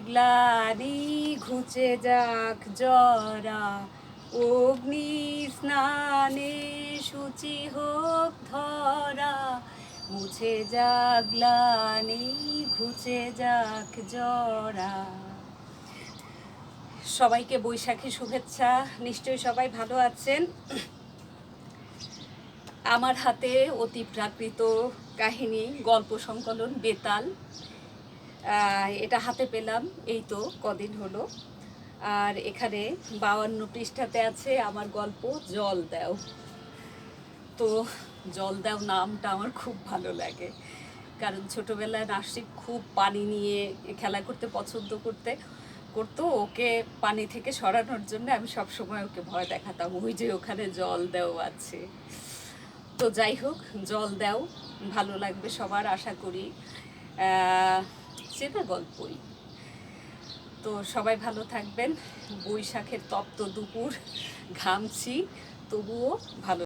গ্লানি ঘুচে যাক জরা। অগ্নি স্নানে সূচি হোক ধরা। মুছে যাক গ্লানি ঘুচে যাক জরা। সবাইকে বৈশাখী শুভেচ্ছা। নিশ্চয়ই সবাই ভালো আছেন। আমার হাতে অতি প্রাকৃত কাহিনী, গল্প সংকলন, বেতাল। এটা হাতে পেলাম। এই তো কদিন হলো। আর এখানে বাউান্ন পৃষ্ঠাতে আছে আমার গল্প, জল দাও। তো জল দাও নামটা আমার খুব ভালো লাগে। কারণ ছোটোবেলায় নাসিক খুব পানি নিয়ে খেলা করতে, পছন্দ করতে, করতো। ওকে পানি থেকে সরানোর জন্য আমি সব সময় ওকে ভয় দেখাতাম। ওই যে ওখানে জল দেও আছে। তো যাই হোক, জল দাও। ভালো লাগবে সবার, আশা করি। চেনা গল্পই। তো সবাই ভালো থাকবেন। বৈশাখের তপ্ত দুপুর ঘামছি তবুও ভালো